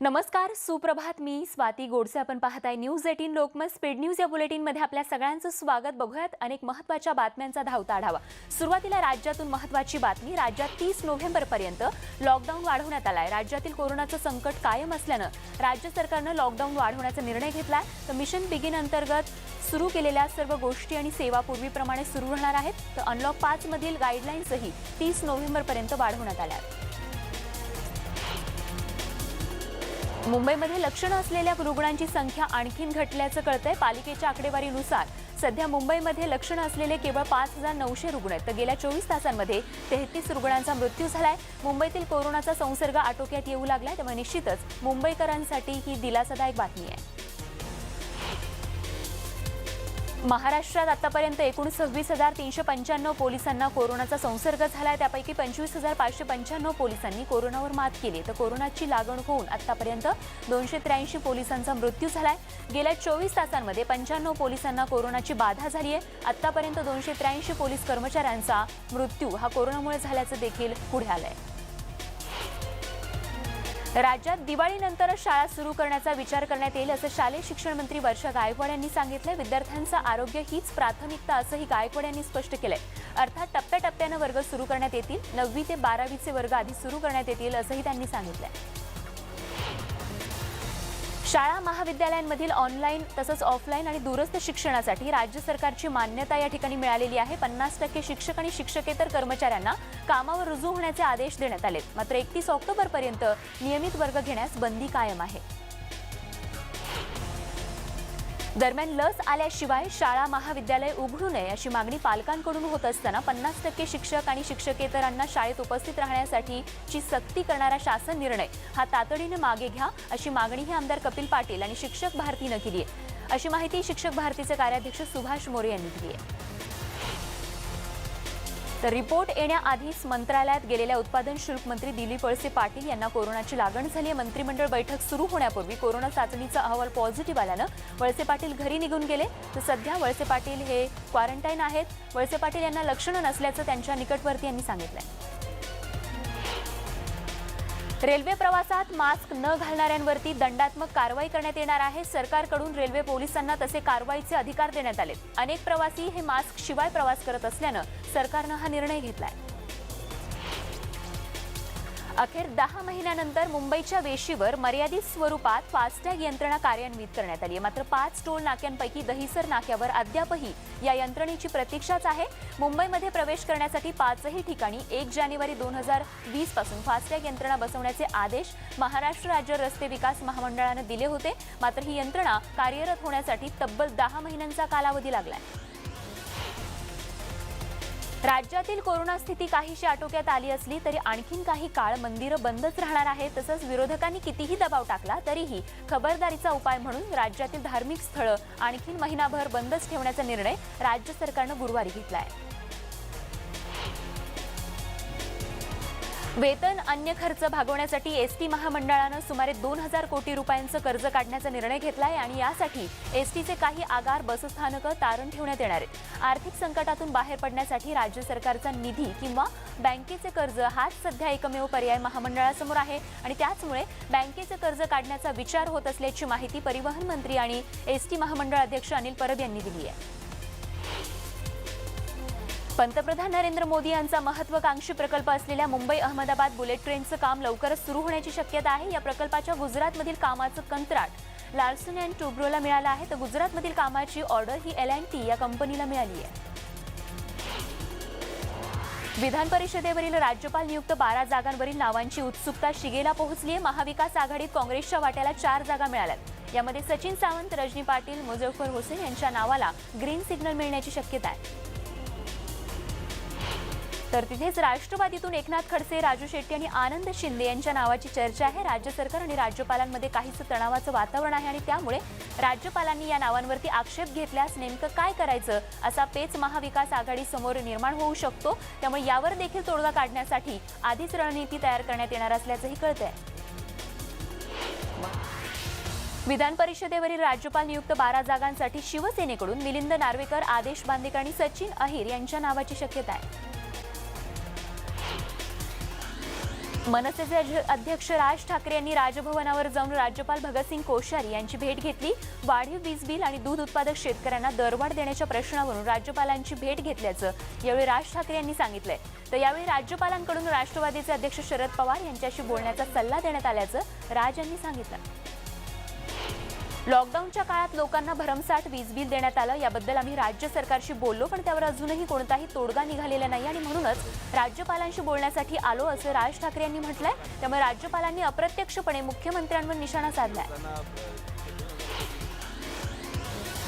नमस्कार सुप्रभात. मी स्वाती गोडसे. आपण पाहताय news eighteen Lokmat. Speed news या बुलेटिनमध्ये आपल्या सगळ्यांचं स्वागत. बघूयात अनेक महत्त्वाच्या बातम्यांचा धावता आढावा. सुरुवातीला राज्यातून महत्त्वाची बातमी. राज्यात तीस नोव्हेंबरपर्यंत लॉकडाऊन वाढवण्यात आला आहे राज्यातील कोरोनाचं संकट कायम असल्यानं राज्य सरकारनं लॉकडाऊन वाढवण्याचा निर्णय घेतला तर मिशन बिगिन अंतर्गत सुरू केलेल्या सर्व गोष्टी आणि सेवा पूर्वीप्रमाणे सुरू राहणार आहेत. तर अनलॉक पाचमधील गाईडलाईन्सही तीस नोव्हेंबरपर्यंत वाढवण्यात आल्या आहेत. मुंबईमध्ये लक्षणं असलेल्या रुग्णांची संख्या आणखीन घटल्याचं कळतंय. पालिकेच्या आकडेवारीनुसार सध्या मुंबईमध्ये लक्षणं असलेले केवळ पाच हजार नऊशे रुग्ण आहेत. तर गेल्या चोवीस तासांमध्ये तेहतीस रुग्णांचा मृत्यू झालाय. मुंबईतील कोरोनाचा संसर्ग आटोक्यात येऊ लागलाय. त्यामुळे निश्चितच मुंबईकरांसाठी ही दिलासादायक बातमी आहे. महाराष्ट्रात आतापर्यंत एकूण सव्वीस हजार तीनशे पंच्याण्णव पोलिसांना कोरोनाचा संसर्ग झाला आहे त्यापैकी पंचवीस हजार पाचशे पंच्याण्णव पोलिसांनी कोरोनावर मात केली तर कोरोनाची लागण होऊन आतापर्यंत दोनशे त्र्याऐंशी पोलिसांचा मृत्यू झाला आहे गेल्या चोवीस तासांमध्ये पंच्याण्णव पोलिसांना कोरोनाची बाधा झाली आहे. आतापर्यंत दोनशे त्र्याऐंशी पोलीस कर्मचाऱ्यांचा मृत्यू हा कोरोनामुळे झाल्याचं देखील पुढे आलं आहे राज्यात दिवाळीनंतरच शाळा सुरू करण्याचा विचार करण्यात येईल असं शालेय शिक्षण मंत्री वर्षा गायकवाड यांनी सांगितलं विद्यार्थ्यांचं आरोग्य हीच प्राथमिकता असंही गायकवाड यांनी स्पष्ट केलंय. अर्थात टप्प्याटप्प्यानं वर्ग सुरू करण्यात येतील. नववी ते बारावीचे वर्ग आधी सुरू करण्यात येतील असंही त्यांनी सांगितलंय. शाळा महाविद्यालयांमधील ऑनलाईन तसंच ऑफलाईन आणि दूरस्थ शिक्षणासाठी राज्य सरकारची मान्यता या ठिकाणी मिळालेली आहे. पन्नास टक्के शिक्षक आणि शिक्षकेतर कर्मचाऱ्यांना कामावर रुजू होण्याचे आदेश देण्यात आलेत. मात्र एकतीस ऑक्टोबरपर्यंत नियमित वर्ग घेण्यास बंदी कायम आहे. दरम्यान लस आल्याशिवाय शाळा महाविद्यालय उघडू नये अशी मागणी पालकांकडून होत असताना पन्नास टक्के शिक्षक आणि शिक्षकेतरांना शाळेत उपस्थित राहण्यासाठीची सक्ती करणारा शासन निर्णय हा तातडीनं मागे घ्या अशी मागणीही आमदार कपिल पाटील आणि शिक्षक भारतीनं केली आहे. अशी माहिती शिक्षक भारतीचे कार्याध्यक्ष सुभाष मोरे यांनी दिली आहे. तर रिपोर्ट येण्याआधीच मंत्रालयात गेलेल्या उत्पादन शुल्क मंत्री दिलीप वळसे पाटील यांना कोरोनाची लागण झाली आहे. मंत्रिमंडळ बैठक सुरू होण्यापूर्वी कोरोना चाचणीचा अहवाल पॉझिटिव्ह आल्यानं वळसे पाटील घरी निघून गेले. तर सध्या वळसे पाटील हे क्वारंटाईन आहेत. वळसे पाटील यांना लक्षणं नसल्याचं त्यांच्या निकटवर्ती यांनी आहे रेल्वे प्रवासात मास्क न घालणाऱ्यांवरती दंडात्मक कारवाई करण्यात येणार आहे. सरकारकडून रेल्वे पोलिसांना तसे कारवाईचे अधिकार देण्यात आले अनेक प्रवासी हे मास्क शिवाय प्रवास करत असल्यानं सरकारनं हा निर्णय घेतलाय. अखेर दहा महिन्यानंतर मुंबईच्या वेशीवर मर्यादित स्वरूपात फास्टॅग यंत्रणा कार्यान्वित करण्यात आली आहे. मात्र पाच टोल नाक्यांपैकी दहिसर नाक्यावर अद्यापही या यंत्रणेची प्रतीक्षाच आहे. मुंबईमध्ये प्रवेश करण्यासाठी पाचही ठिकाणी एक जानेवारी दोन हजार वीसपासून फास्टॅग यंत्रणा बसवण्याचे आदेश महाराष्ट्र राज्य रस्ते विकास महामंडळानं दिले होते. मात्र ही यंत्रणा कार्यरत होण्यासाठी तब्बल दहा महिन्यांचा कालावधी लागला आहे. राज्यातील कोरोना स्थिती काहीशी आटोक्यात आली असली तरी आणखीन काही काळ मंदिरं बंदच राहणार आहेत. तसंच विरोधकांनी कितीही दबाव टाकला तरीही खबरदारीचा उपाय म्हणून राज्यातील धार्मिक स्थळं आणखीन महिनाभर बंदच ठेवण्याचा निर्णय राज्य सरकारनं गुरुवारी घेतला आहे वेतन अन्य खर्च भागवण्यासाठी एस टी महामंडळानं सुमारे दोन हजार कोटी रुपयांचं कर्ज काढण्याचा निर्णय घेतलाय आणि यासाठी एस टीचे काही आगार बसस्थानकं तारण ठेवण्यात येणार आहेत. आर्थिक संकटातून बाहेर पडण्यासाठी राज्य सरकारचा निधी किंवा बँकेचे कर्ज हाच सध्या एकमेव पर्याय महामंडळासमोर आहे आणि त्याचमुळे बँकेचे कर्ज काढण्याचा विचार होत असल्याची माहिती परिवहन मंत्री आणि एस टी महामंडळ अध्यक्ष अनिल परब यांनी दिली आहे. पंतप्रधान नरेंद्र मोदी यांचा महत्वाकांक्षी प्रकल्प असलेल्या मुंबई अहमदाबाद बुलेट ट्रेनचं काम लवकरच सुरू होण्याची शक्यता आहे. या प्रकल्पाच्या गुजरातमधील कामाचं कंत्राट लार्सन अँड टुब्रोला मिळालं आहे. तर गुजरातमधील कामाची ऑर्डर ही एल अँड टी या कंपनीला मिळाली आहे. विधान परिषदेवरील राज्यपाल नियुक्त बारा जागांवरील नावांची उत्सुकता शिगेला पोहोचली आहे. महाविकास आघाडीत काँग्रेसच्या वाट्याला चार जागा मिळाल्यात. यामध्ये सचिन सावंत रजनी पाटील मुजफ्फर हुसेन यांच्या नावाला ग्रीन सिग्नल मिळण्याची शक्यता आहे. तर तिथेच राष्ट्रवादीतून एकनाथ खडसे राजू शेट्टी आणि आनंद शिंदे यांच्या नावाची चर्चा आहे. राज्य सरकार आणि राज्यपालांमध्ये काहीच तणावाचं वातावरण आहे आणि त्यामुळे राज्यपालांनी या नावांवरती आक्षेप घेतल्यास नेमकं काय करायचं असा पेच महाविकास आघाडी समोर निर्माण होऊ शकतो. त्यामुळे यावर देखील तोडगा काढण्यासाठी आधीच रणनीती तयार करण्यात येणार असल्याचंही कळतंय. विधान परिषदेवरील राज्यपाल नियुक्त बारा जागांसाठी शिवसेनेकडून मिलिंद नार्वेकर आदेश बांदेकर आणि सचिन अहिर यांच्या नावाची शक्यता आहे. मनसेचे अध्यक्ष राज ठाकरे यांनी राजभवनावर जाऊन राज्यपाल भगतसिंग कोश्यारी यांची भेट घेतली. वाढीव वीज बिल आणि दूध उत्पादक शेतकऱ्यांना दरवाढ देण्याच्या प्रश्नावरून राज्यपालांची भेट घेतल्याचं यावेळी राज ठाकरे यांनी सांगितलंय. तर यावेळी राज्यपालांकडून राष्ट्रवादीचे अध्यक्ष शरद पवार यांच्याशी बोलण्याचा सल्ला देण्यात आल्याचं राज यांनी सांगितलं. लॉकडाऊनच्या काळात लोकांना भरमसाठ वीज बिल देण्यात आलं. याबद्दल आम्ही राज्य सरकारशी बोललो पण त्यावर अजूनही कोणताही तोडगा निघालेला नाही आणि म्हणूनच राज्यपालांशी बोलण्यासाठी आलो असं राज ठाकरे यांनी म्हटलंय. त्यामुळे राज्यपालांनी अप्रत्यक्षपणे मुख्यमंत्र्यांवर निशाणा साधलाय.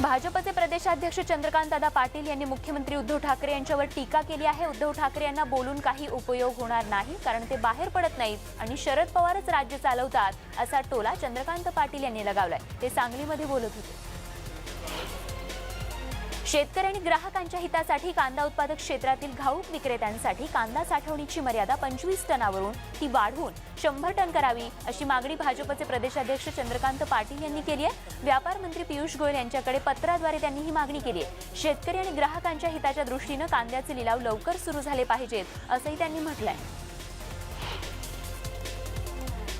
भाजपचे प्रदेशाध्यक्ष चंद्रकांत दादा पाटील यांनी मुख्यमंत्री उद्धव ठाकरे यांच्यावर टीका केली आहे. उद्धव ठाकरे यांना बोलून काही उपयोग होणार नाही कारण ते बाहेर पडत नाहीत आणि शरद पवारच राज्य चालवतात असा टोला चंद्रकांत पाटील यांनी लगावलाय. ते सांगलीमध्ये बोलत होते. शेतकरी आणि ग्राहकांच्या हितासाठी कांदा उत्पादक क्षेत्रातील घाऊक विक्रेत्यांसाठी कांदा साठवणीची मर्यादा पंचवीस टनावरून ती वाढवून शंभर टन करावी अशी मागणी भाजपचे प्रदेशाध्यक्ष चंद्रकांत पाटील यांनी केली आहे. व्यापार मंत्री पियुष गोयल यांच्याकडे पत्राद्वारे त्यांनी ही मागणी केली आहे. शेतकरी आणि ग्राहकांच्या हिताच्या दृष्टीनं कांद्याचे लिलाव लवकर सुरू झाले पाहिजेत असंही त्यांनी म्हटलंय.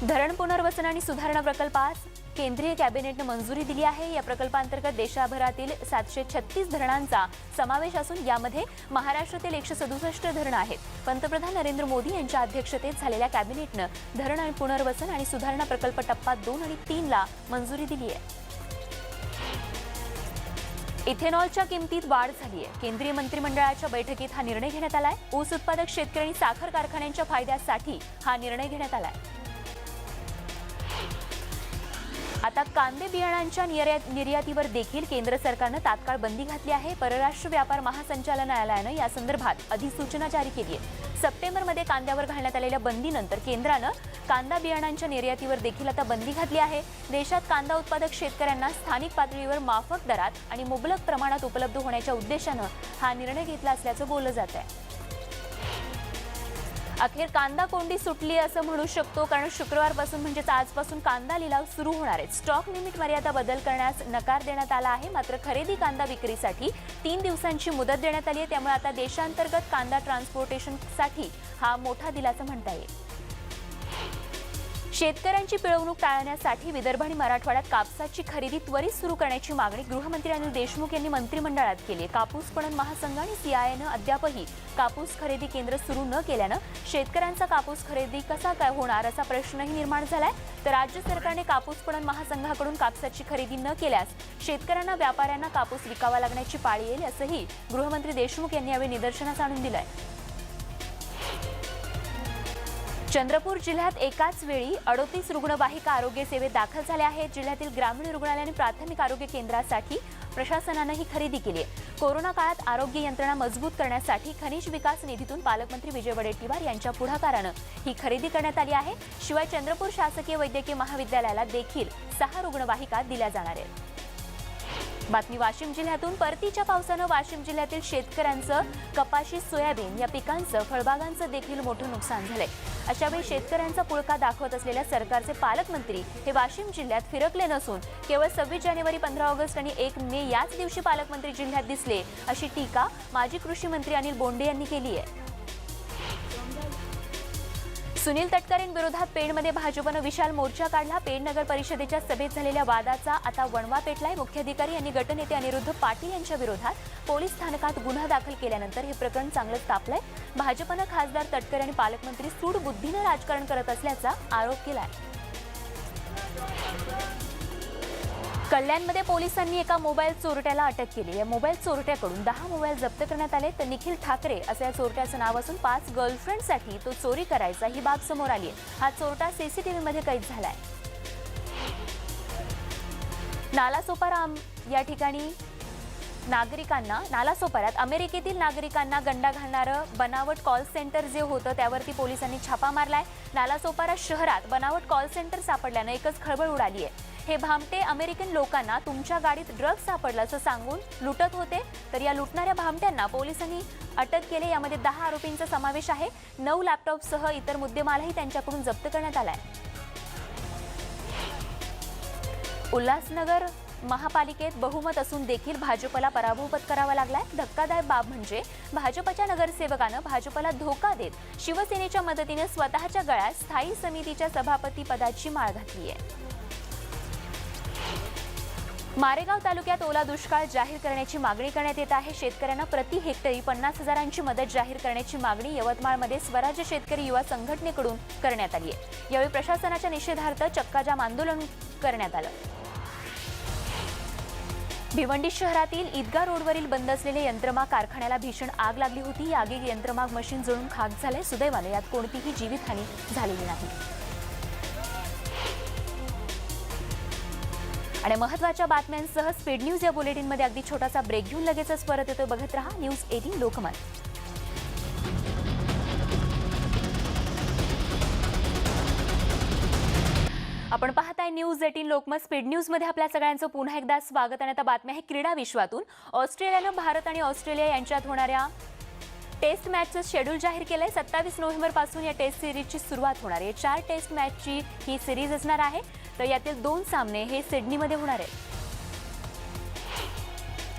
धरण पुनर्वसन आणि सुधारणा प्रकल्पास केंद्रीय कॅबिनेटनं मंजुरी दिली आहे. या प्रकल्पांतर्गत देशभरातील सातशे छत्तीस धरणांचा समावेश असून यामध्ये महाराष्ट्रातील एकशे सदुसष्ट धरणं आहेत. पंतप्रधान नरेंद्र मोदी यांच्या अध्यक्षतेत झालेल्या कॅबिनेटनं धरण आणि पुनर्वसन आणि सुधारणा प्रकल्प टप्पा दोन आणि तीनला मंजुरी दिली आहे. इथेनॉलच्या किमतीत वाढ झाली आहे केंद्रीय मंत्रिमंडळाच्या बैठकीत हा निर्णय घेण्यात आलाय. ऊस उत्पादक शेतकरी आणि साखर कारखान्यांच्या फायद्यासाठी हा निर्णय घेण्यात आलाय. आता कांदे बियाणांच्या निर्यात निर्यातीवर देखील केंद्र सरकारनं तात्काळ बंदी घातली आहे. परराष्ट्र व्यापार महासंचालनालयानं या संदर्भात अधिसूचना जारी केली आहे. सप्टेंबरमध्ये कांद्यावर घालण्यात आलेल्या बंदीनंतर केंद्रानं कांदा बियाणांच्या निर्यातीवर देखील आता बंदी घातली आहे. देशात कांदा उत्पादक शेतकऱ्यांना स्थानिक पातळीवर माफक दरात आणि मुबलक प्रमाणात उपलब्ध होण्याच्या उद्देशानं हा निर्णय घेतला असल्याचं बोललं जात आहे अखेर कांदा कोंडी सुटली असं म्हणू शकतो कारण शुक्रवारपासून म्हणजेच आजपासून कांदा लिलाव सुरू होणार आहेत. स्टॉक लिमिट मर्यादा बदल करण्यास नकार देण्यात आला आहे. मात्र खरेदी कांदा विक्रीसाठी तीन दिवसांची मुदत देण्यात आली आहे. त्यामुळे आता देशांतर्गत कांदा ट्रान्सपोर्टेशनसाठी हा मोठा दिलासा म्हणता येईल. शेतकऱ्यांची पिळवणूक टाळण्यासाठी विदर्भ आणि मराठवाड्यात कापसाची खरेदी त्वरित सुरू करण्याची मागणी गृहमंत्री अनिल देशमुख यांनी मंत्रिमंडळात केली आहे. कापूस पणन महासंघ आणि सीआयएनं अद्यापही कापूस खरेदी केंद्र सुरू न केल्यानं शेतकऱ्यांचा कापूस खरेदी कसा काय होणार असा प्रश्नही निर्माण झालाय. तर राज्य सरकारने कापूस पणन महासंघाकडून कापसाची खरेदी न केल्यास शेतकऱ्यांना व्यापाऱ्यांना कापूस विकावा लागण्याची पाळी येईल असंही गृहमंत्री देशमुख यांनी यावेळी निदर्शनास आणून दिलंय. चंद्रपूर जिल्ह्यात एकाच वेळी अडोतीस रुग्णवाहिका आरोग्य सेवेत दाखल झाल्या आहेत. जिल्ह्यातील ग्रामीण रुग्णालय आणि प्राथमिक आरोग्य केंद्रासाठी प्रशासनानं ही खरेदी केली आहे. कोरोना काळात आरोग्य यंत्रणा मजबूत करण्यासाठी खनिज विकास निधीतून पालकमंत्री विजय वडेट्टीवार यांच्या पुढाकारानं ही खरेदी करण्यात आली आहे. शिवाय चंद्रपूर शासकीय वैद्यकीय महाविद्यालयाला देखील सहा रुग्णवाहिका दिल्या जाणार आहेत. बातमी वाशिम जिल्ह्यातून. परतीच्या पावसानं वाशिम जिल्ह्यातील शेतकऱ्यांचं कपाशी सोयाबीन या पिकांचं फळबागांचं देखील मोठं नुकसान झालंय. अशावेळी शेतकऱ्यांचा पुळका दाखवत असलेल्या सरकारचे पालकमंत्री हे वाशिम जिल्ह्यात फिरकले नसून केवळ सव्वीस जानेवारी पंधरा ऑगस्ट आणि एक मे याच दिवशी पालकमंत्री जिल्ह्यात दिसले अशी टीका माजी कृषी मंत्री अनिल बोंडे यांनी केली आहे. सुनील तटकरेंविरोधात पेणमध्ये भाजपनं विशाल मोर्चा काढला. पेण नगर परिषदेच्या सभेत झालेल्या वादाचा आता वणवा पेटलाय. मुख्याधिकारी यांनी गटनेते अनिरुद्ध पाटील यांच्या विरोधात पोलीस स्थानकात गुन्हा दाखल केल्यानंतर हे प्रकरण चांगलंच तापलंय. भाजपनं खासदार तटकरे आणि पालकमंत्री सूड बुद्धीनं राजकारण करत असल्याचा आरोप केलाय. कल्याणमध्ये पोलिसांनी एका मोबाईल चोरट्याला अटक केली. या मोबाईल चोरट्याकडून दहा मोबाईल जप्त करण्यात आले तर निखिल ठाकरे असं या चोरट्याचं नाव असून पाच गर्लफ्रेंडसाठी तो चोरी करायचा ही बाब समोर आली आहे. हा चोरटा सीसीटीव्हीमध्ये कैद झालाय. नालासोपारा या ठिकाणी नागरिकांना नालासोपाऱ्यात अमेरिकेतील नागरिकांना गंडा घालणारं बनावट कॉल सेंटर जे होतं त्यावरती पोलिसांनी छापा मारलाय. नालासोपारा शहरात बनावट कॉल सेंटर सापडल्यानं एकच खळबळ उडाली आहे. हे भामटे अमेरिकन लोकांना तुमच्या गाडीत ड्रग्ज सापडला असं सांगून लुटत होते. तर या लुटणाऱ्या भामट्यांना पोलिसांनी अटक केले. यामध्ये दहा आरोपींचा समावेश आहे. नऊ लॅपटॉपसह इतर मुद्देमालही त्यांच्याकडून जप्त करण्यात आलाय. उल्हासनगर महापालिकेत बहुमत असून देखील भाजपला पराभव पत्करावा लागलाय. धक्कादायक बाब म्हणजे भाजपच्या नगरसेवकानं भाजपला धोका देत शिवसेनेच्या मदतीने स्वतःच्या गळ्यात स्थायी समितीच्या सभापती पदाची माळ घातली आहे मारेगाव तालुक्यात ओला दुष्काळ जाहीर करण्याची मागणी करण्यात येत आहे. शेतकऱ्यांना प्रति हेक्टरी पन्नास हजारांची मदत जाहीर करण्याची मागणी यवतमाळमध्ये स्वराज्य शेतकरी युवा संघटनेकडून करण्यात आली आहे. यावेळी प्रशासनाच्या निषेधार्थ चक्काजाम आंदोलन करण्यात आलं. भिवंडी शहरातील ईदगा रोडवरील बंद असलेले यंत्रमाग कारखान्याला भीषण आग लागली होती. या आगीत यंत्रमाग मशीन जळून खाक झाले सुदैवाने यात कोणतीही जीवितहानी झालेली नाही. आणि महत्त्वाच्या बातम्यांसह स्पीड न्यूज या बुलेटिनमध्ये अगदी छोटासा ब्रेक घेऊन लगेचच परत येतोय. बघत रहा न्यूज एटीन लोकमत. आपण पाहताय न्यूज एटीन लोकमत. स्पीड न्यूजमध्ये आपल्या सगळ्यांचं पुन्हा एकदा स्वागत आणि आता बातम्या आहे क्रीडा विश्वातून. ऑस्ट्रेलियानं भारत आणि ऑस्ट्रेलिया यांच्यात होणाऱ्या टेस्ट मॅचचं शेड्यूल जाहीर केलं आहे सत्तावीस नोव्हेंबरपासून या टेस्ट सिरीजची सुरुवात होणार आहे. चार टेस्ट मॅचची ही सिरीज असणार आहे. तर यातील दोन सामने हे सिडनीमध्ये होणार आहेत.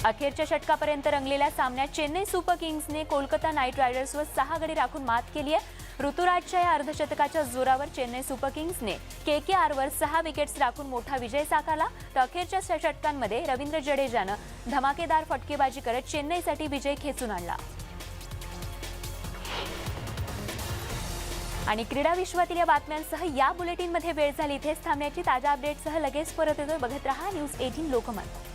अखेरच्या षटकापर्यंत रंगलेल्या सामन्यात चेन्नई सुपर किंग्सने कोलकाता नाईट रायडर्सवर सहा गडी राखून मात केली आहे. ऋतुराजच्या या अर्धशतकाच्या जोरावर चेन्नई सुपर किंग्सने के के आरवर सहा विकेट्स राखून मोठा विजय साकारला. तर अखेरच्या षटकांमध्ये रवींद्र जडेजानं धमाकेदार फटकेबाजी करत चेन्नईसाठी विजय खेचून आणला. आणि क्रीडा विश्वातील या बातम्यांसह या बुलेटिनमध्ये वेळ झाली. इथेच थांबण्याची ताज्या अपडेटसह लगेच परत येतोय. बघत रहा न्यूज एटीन लोकमत.